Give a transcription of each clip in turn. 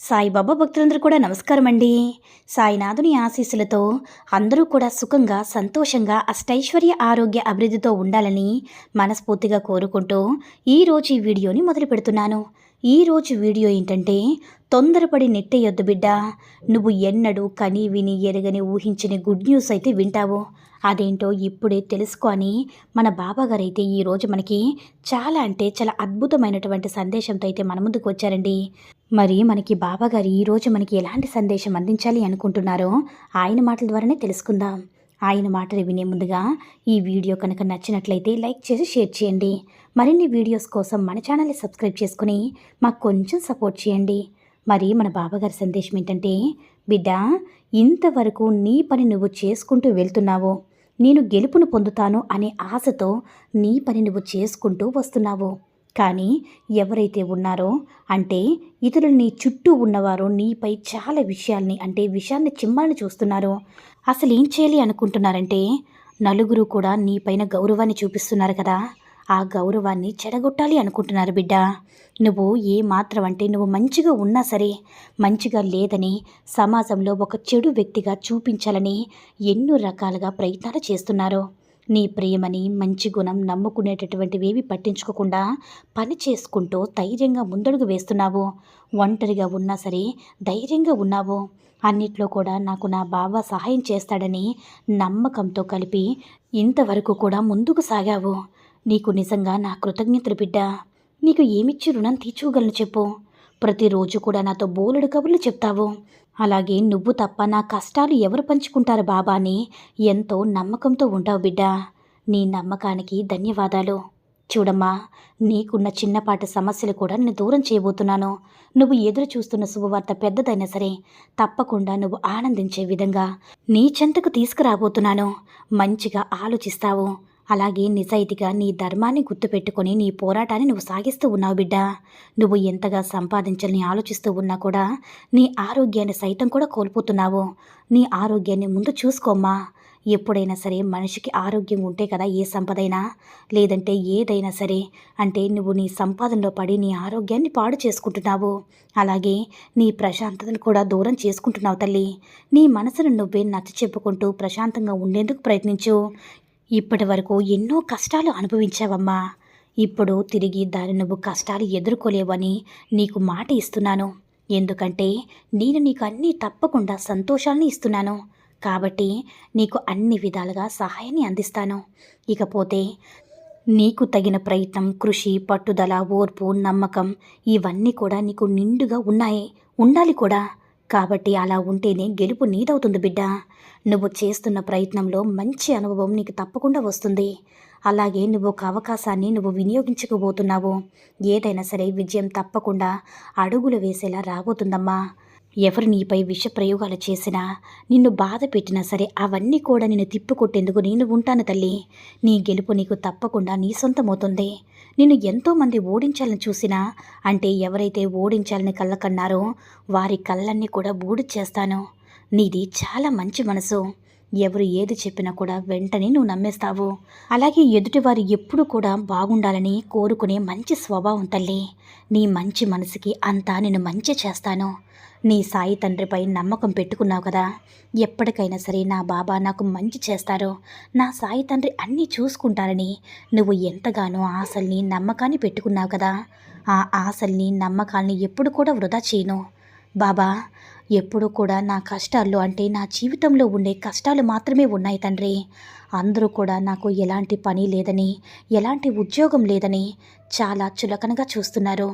సాయిబాబా భక్తులందరూ కూడా నమస్కారం అండి సాయినాథుని ఆశీస్సులతో అందరూ కూడా సుఖంగా సంతోషంగా అష్టైశ్వర్య ఆరోగ్య అభివృద్ధితో ఉండాలని మనస్ఫూర్తిగా కోరుకుంటూ ఈరోజు ఈ వీడియోని మొదలు పెడుతున్నాను. ఈరోజు వీడియో ఏంటంటే తొందరపడి నెట్టేయొద్దు బిడ్డ. నువ్వు ఎన్నడూ కని విని ఎరగని ఊహించని గుడ్ న్యూస్ అయితే వింటావు. అదేంటో ఇప్పుడే తెలుసుకొని మన బాబాగారు అయితే ఈరోజు మనకి చాలా అంటే చాలా అద్భుతమైనటువంటి సందేశంతో అయితే మన ముందుకు వచ్చారండి. మరి మనకి బాబాగారు ఈరోజు మనకి ఎలాంటి సందేశం అందించాలి అనుకుంటున్నారో ఆయన మాటల ద్వారానే తెలుసుకుందాం. ఆయన మాటలు వినే ముందుగా ఈ వీడియో కనుక నచ్చినట్లయితే లైక్ చేసి షేర్ చేయండి. మరిన్ని వీడియోస్ కోసం మన ఛానల్ని సబ్స్క్రైబ్ చేసుకుని మాకు కొంచెం సపోర్ట్ చేయండి. మరి మన బాబాగారి సందేశం ఏంటంటే బిడ్డ ఇంతవరకు నీ పని నువ్వు చేసుకుంటూ వెళ్తున్నావు. నేను గెలుపును పొందుతాను అనే ఆశతో నీ పని నువ్వు చేసుకుంటూ వస్తున్నావు. కానీ ఎవరైతే ఉన్నారో అంటే ఇతరులు నీ చుట్టూ ఉన్నవారో నీపై చాలా విషయాల్ని అంటే విషయాన్ని చిమ్మాలని చూస్తున్నారో. అసలు ఏం చేయాలి అనుకుంటున్నారంటే నలుగురు కూడా నీపైన గౌరవాన్ని చూపిస్తున్నారు కదా. ఆ గౌరవాన్ని చెడగొట్టాలి అనుకుంటున్నారు బిడ్డ. నువ్వు ఏ మాత్రం అంటే నువ్వు మంచిగా ఉన్నా సరే మంచిగా లేదని సమాజంలో ఒక చెడు వ్యక్తిగా చూపించాలని ఎన్నో రకాలుగా ప్రయత్నాలు చేస్తున్నారు. నీ ప్రేమని మంచి గుణం నమ్ముకునేటటువంటివేవి పట్టించుకోకుండా పని చేసుకుంటూ ధైర్యంగా ముందడుగు వేస్తున్నావు. ఒంటరిగా ఉన్నా సరే ధైర్యంగా ఉన్నావు. అన్నిట్లో కూడా నాకు నా బావ సహాయం చేస్తాడని నమ్మకంతో కలిపి ఇంతవరకు కూడా ముందుకు సాగావు. నీకు నిజంగా నా కృతజ్ఞతలు బిడ్డ. నీకు ఏమిచ్చి రుణం తీర్చుకోగలను చెప్పు. ప్రతిరోజు కూడా నాతో బోలెడు కబుర్లు చెప్తావు. అలాగే నువ్వు తప్ప నా కష్టాలు ఎవరు పంచుకుంటారు బాబా అని ఎంతో నమ్మకంతో ఉంటావు బిడ్డ. నీ నమ్మకానికి ధన్యవాదాలు. చూడమ్మా నీకున్న చిన్నపాటి సమస్యలు కూడా నేను దూరం చేయబోతున్నాను. నువ్వు ఎదురు చూస్తున్న శుభవార్త పెద్దదైనా సరే తప్పకుండా నువ్వు ఆనందించే విధంగా నీ చెంతకు తీసుకురాబోతున్నాను. మంచిగా ఆలోచిస్తావు. అలాగే నిజాయితీగా నీ ధర్మాన్ని గుర్తుపెట్టుకొని నీ పోరాటాన్ని నువ్వు సాగిస్తూ ఉన్నావు బిడ్డ. నువ్వు ఎంతగా సంపాదించాలని ఆలోచిస్తూ ఉన్నా కూడా నీ ఆరోగ్యాన్ని సైతం కూడా కోల్పోతున్నావు. నీ ఆరోగ్యాన్ని ముందు చూసుకోమ్మా. ఎప్పుడైనా సరే మనిషికి ఆరోగ్యం ఉంటే కదా ఏ సంపదైనా లేదంటే ఏదైనా సరే అంటే నువ్వు నీ సంపాదనలో పడి నీ ఆరోగ్యాన్ని పాడు చేసుకుంటున్నావు. అలాగే నీ ప్రశాంతతను కూడా దూరం చేసుకుంటున్నావు తల్లి. నీ మనసును నువ్వే నచ్చ చెప్పుకుంటూ ప్రశాంతంగా ఉండేందుకు ప్రయత్నించు. ఇప్పటి వరకు ఎన్నో కష్టాలు అనుభవించావమ్మా. ఇప్పుడు తిరిగి దాని నువ్వు కష్టాలు ఎదుర్కోలేవని నీకు మాట ఇస్తున్నాను. ఎందుకంటే నేను నీకు అన్నీ తప్పకుండా సంతోషాన్ని ఇస్తున్నాను. కాబట్టి నీకు అన్ని విధాలుగా సహాయాన్ని అందిస్తాను. ఇకపోతే నీకు తగిన ప్రయత్నం కృషి పట్టుదల ఓర్పు నమ్మకం ఇవన్నీ కూడా నీకు నిండుగా ఉన్నాయి. ఉండాలి కూడా. కాబట్టి అలా ఉంటేనే గెలుపు నీదవుతుంది బిడ్డ. నువ్వు చేస్తున్న ప్రయత్నంలో మంచి అనుభవం నీకు తప్పకుండా వస్తుంది. అలాగే నువ్వు ఒక అవకాశాన్ని నువ్వు వినియోగించుకోబోతున్నావు ఏదైనా సరే విజయం తప్పకుండా అడుగులు వేసేలా రాబోతుందమ్మా. ఎవరు నీపై విష ప్రయోగాలు చేసినా నిన్ను బాధ పెట్టినా సరే అవన్నీ కూడా నిన్ను తిప్పికొట్టేందుకు నేను ఉంటాను తల్లి. నీ గెలుపు నీకు తప్పకుండా నీ సొంతమవుతుంది. నిన్ను ఎంతోమంది ఓడించాలని చూసినా అంటే ఎవరైతే ఓడించాలని కళ్ళకన్నారో వారి కళ్ళన్నీ కూడా బూడి చేస్తాను. నీది చాలా మంచి మనసు. ఎవరు ఏది చెప్పినా కూడా వెంటనే నువ్వు నమ్మేస్తావు. అలాగే ఎదుటివారు ఎప్పుడు కూడా బాగుండాలని కోరుకునే మంచి స్వభావం తల్లి. నీ మంచి మనసుకి అంతా నేను మంచి చేస్తాను. నీ సాయి తండ్రిపై నమ్మకం పెట్టుకున్నావు కదా. ఎప్పటికైనా సరే నా బాబా నాకు మంచి చేస్తారు. నా సాయి తండ్రి అన్నీ చూసుకుంటారని నువ్వు ఎంతగానో ఆశల్ని నమ్మకాన్ని పెట్టుకున్నావు కదా. ఆ ఆశల్ని నమ్మకాల్ని ఎప్పుడు కూడా వృధా చేయను. బాబా ఎప్పుడు కూడా నా కష్టాల్లో అంటే నా జీవితంలో ఉండే కష్టాలు మాత్రమే ఉన్నాయి తండ్రి. అందరూ కూడా నాకు ఎలాంటి పని లేదని ఎలాంటి ఉద్యోగం లేదని చాలా చులకనగా చూస్తున్నారు.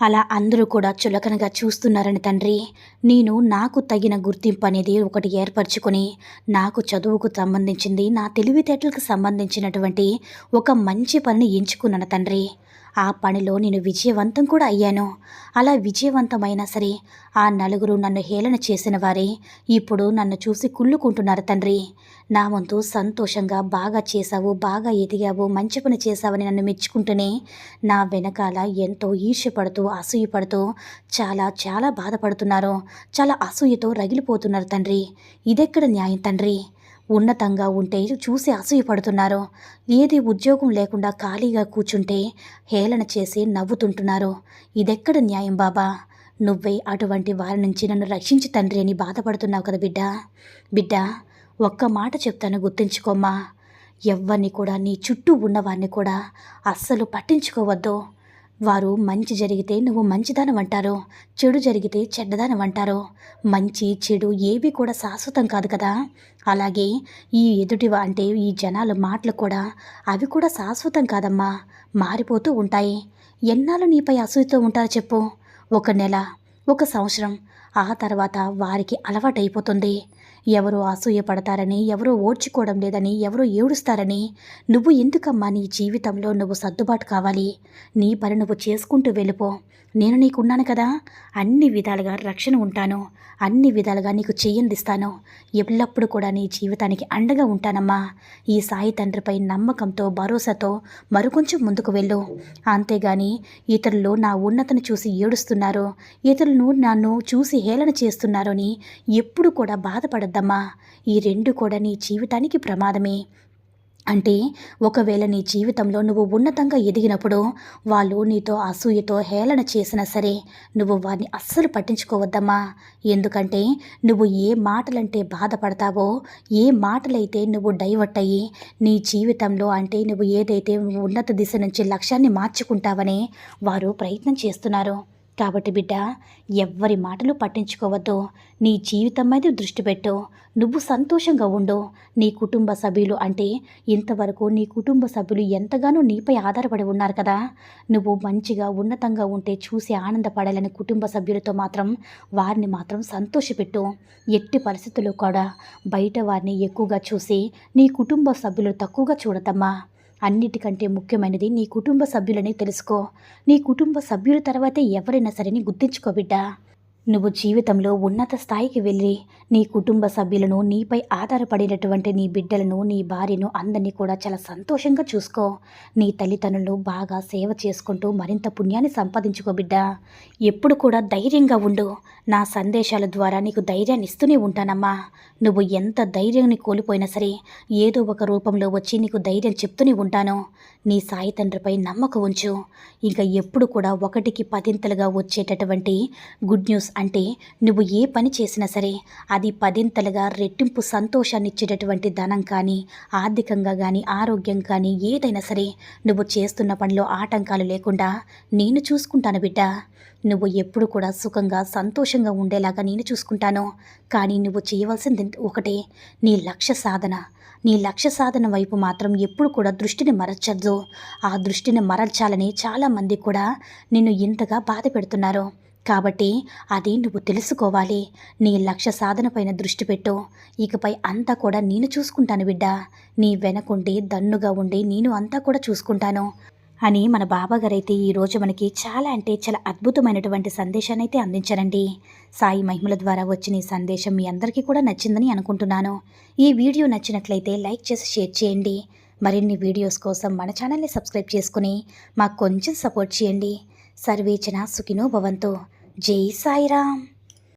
అలా అందరూ కూడా చులకనగా చూస్తున్నారని తండ్రి. నేను నాకు తగిన గుర్తింపు అనేది ఒకటి ఏర్పరచుకొని నాకు చదువుకు సంబంధించింది నా తెలివితేటలకు సంబంధించినటువంటి ఒక మంచి పనిని ఎంచుకున్నాను తండ్రి. ఆ పనిలో నేను విజయవంతం కూడా అయ్యాను. అలా విజయవంతమైనా సరే ఆ నలుగురు నన్ను హేళన చేసిన వారే ఇప్పుడు నన్ను చూసి కుళ్ళుకుంటున్నారు తండ్రి. నా వంతు సంతోషంగా బాగా చేశావు బాగా ఎదిగావు మంచి పని చేశావని నన్ను మెచ్చుకుంటూనే నా వెనకాల ఎంతో ఈర్ష్యపడుతూ అసూయపడుతూ చాలా చాలా బాధపడుతున్నారు. చాలా అసూయతో రగిలిపోతున్నారు తండ్రి. ఇదెక్కడ న్యాయం తండ్రి? ఉన్నతంగా ఉంటే చూసి అసూయపడుతున్నారు. ఏది ఉద్యోగం లేకుండా ఖాళీగా కూర్చుంటే హేళన చేసి నవ్వుతుంటున్నారు. ఇదెక్కడ న్యాయం బాబా? నువ్వే అటువంటి వారి నుంచి నన్ను రక్షించి తండ్రి అని బాధపడుతున్నావు కదా బిడ్డ? బిడ్డ ఒక్క మాట చెప్తాను గుర్తుంచుకోమ్మా. ఎవ్వరిని కూడా నీ చుట్టూ ఉన్నవారిని కూడా అస్సలు పట్టించుకోవద్దు. వారు మంచి జరిగితే నువ్వు మంచిదానం అంటారు చెడు జరిగితే చెడ్డదానం అంటారు మంచి చెడు ఏవి కూడా శాశ్వతం కాదు కదా. అలాగే ఈ ఎదుటి అంటే ఈ జనాల మాటలు కూడా అవి కూడా శాశ్వతం కాదమ్మా. మారిపోతూ ఉంటాయి. ఎన్నాళ్ళు నీపై అసూయతో ఉంటారో చెప్పు. ఒక నెల ఒక సంవత్సరం ఆ తర్వాత వారికి అలవాటైపోతుంది. ఎవరు అసూయపడతారని ఎవరో ఓడ్చుకోవడం లేదని ఎవరో ఏడుస్తారని. నువ్వు ఎందుకమ్మా నీ జీవితంలో నువ్వు సర్దుబాటు కావాలి? నీ పని నువ్వు చేసుకుంటూ వెళ్ళిపో. నేను నీకున్నాను కదా. అన్ని విధాలుగా రక్షణ ఉంటాను. అన్ని విధాలుగా నీకు చెయ్యందిస్తాను ఎల్లప్పుడూ కూడా నీ జీవితానికి అండగా ఉంటానమ్మా. ఈ సాయి తండ్రిపై నమ్మకంతో భరోసాతో మరికొంచెం ముందుకు వెళ్ళు. అంతేగాని ఇతరులు నా ఉన్నతను చూసి ఏడుస్తున్నారు. ఇతరులను నన్ను చూసి హేళన చేస్తున్నారని అని ఎప్పుడు కూడా వద్దమ్మా ఈ రెండు కూడా నీ జీవితానికి ప్రమాదమే. అంటే ఒకవేళ నీ జీవితంలో నువ్వు ఉన్నతంగా ఎదిగినప్పుడు వాళ్ళు నీతో అసూయతో హేళన చేసినా సరే నువ్వు వారిని అస్సలు పట్టించుకోవద్దమ్మా. ఎందుకంటే నువ్వు ఏ మాటలంటే బాధపడతావో ఏ మాటలైతే నువ్వు డైవర్ట్ అయ్యి నీ జీవితంలో అంటే నువ్వు ఏదైతే ఉన్నత దిశ నుంచి లక్ష్యాన్ని మార్చుకుంటావని వారు ప్రయత్నం చేస్తున్నారు. కాబట్టి బిడ్డ ఎవ్వరి మాటలు పట్టించుకోవద్దు. నీ జీవితం మీద దృష్టి పెట్టు. నువ్వు సంతోషంగా ఉండు. నీ కుటుంబ సభ్యులు అంటే ఇంతవరకు నీ కుటుంబ సభ్యులు ఎంతగానో నీపై ఆధారపడి ఉన్నారు కదా. నువ్వు మంచిగా ఉన్నతంగా ఉంటే చూసి ఆనందపడాలని కుటుంబ సభ్యులతో మాత్రం వారిని మాత్రం సంతోషపెట్టు. ఎట్టి పరిస్థితుల్లో కూడా బయట వారిని ఎక్కువగా చూసి నీ కుటుంబ సభ్యులు తక్కువగా చూడదమ్మా అన్నిటికంటే ముఖ్యమైనది నీ కుటుంబ సభ్యులని తెలుసుకో. నీ కుటుంబ సభ్యుల తర్వాతే ఎవరైనా సరే నీ గుర్తించుకో బిడ్డా. నువ్వు జీవితంలో ఉన్నత స్థాయికి వెళ్ళి నీ కుటుంబ సభ్యులను నీపై ఆధారపడినటువంటి నీ బిడ్డలను నీ భార్యను అందరినీ కూడా చాలా సంతోషంగా చూసుకో. నీ తల్లిదండ్రులు బాగా సేవ చేసుకుంటూ మరింత పుణ్యాన్ని సంపాదించుకో బిడ్డ. ఎప్పుడు కూడా ధైర్యంగా ఉండు. నా సందేశాల ద్వారా నీకు ధైర్యాన్ని ఇస్తూనే ఉంటానమ్మా. నువ్వు ఎంత ధైర్యాన్ని కోల్పోయినా సరే ఏదో ఒక రూపంలో వచ్చి నీకు ధైర్యం చెప్తూనే ఉంటాను. నీ సాయి తండ్రిపై నమ్మకం ఉంచు. ఇంకా ఎప్పుడు కూడా ఒకటికి పదింతలుగా వచ్చేటటువంటి గుడ్ న్యూస్ అంటే నువ్వు ఏ పని చేసినా సరే అది పదింతలుగా రెట్టింపు సంతోషాన్ని ఇచ్చేటటువంటి ధనం కానీ ఆర్థికంగా కానీ ఆరోగ్యం కానీ ఏదైనా సరే నువ్వు చేస్తున్న పనిలో ఆటంకాలు లేకుండా నేను చూసుకుంటాను బిడ్డ. నువ్వు ఎప్పుడు కూడా సుఖంగా సంతోషంగా ఉండేలాగా నేను చూసుకుంటాను. కానీ నువ్వు చేయవలసింది ఒకటే నీ లక్ష్య సాధన. నీ లక్ష్య సాధన వైపు మాత్రం ఎప్పుడు కూడా దృష్టిని మరచద్దు ఆ దృష్టిని మరల్చాలని చాలామంది కూడా నిన్ను ఇంతగా బాధ పెడుతున్నారు. కాబట్టి అది నువ్వు తెలుసుకోవాలి. నీ లక్ష్య సాధన పైన దృష్టి పెట్టు. ఇకపై అంతా కూడా నేను చూసుకుంటాను బిడ్డ. నీ వెనకుండి దన్నుగా ఉండి నేను అంతా కూడా చూసుకుంటాను. అని మన బాబాగారైతే ఈరోజు మనకి చాలా అంటే చాలా అద్భుతమైనటువంటి సందేశాన్ని అయితే అందించారండి. సాయి మహిమల ద్వారా వచ్చిన ఈ సందేశం మీ అందరికీ కూడా నచ్చిందని అనుకుంటున్నాను. ఈ వీడియో నచ్చినట్లయితే లైక్ చేసి షేర్ చేయండి. మరిన్ని వీడియోస్ కోసం మన ఛానల్ని సబ్స్క్రైబ్ చేసుకుని మాకు కొంచెం సపోర్ట్ చేయండి. సర్వేచన సుఖినో భవంతో. జై సాయిరామ్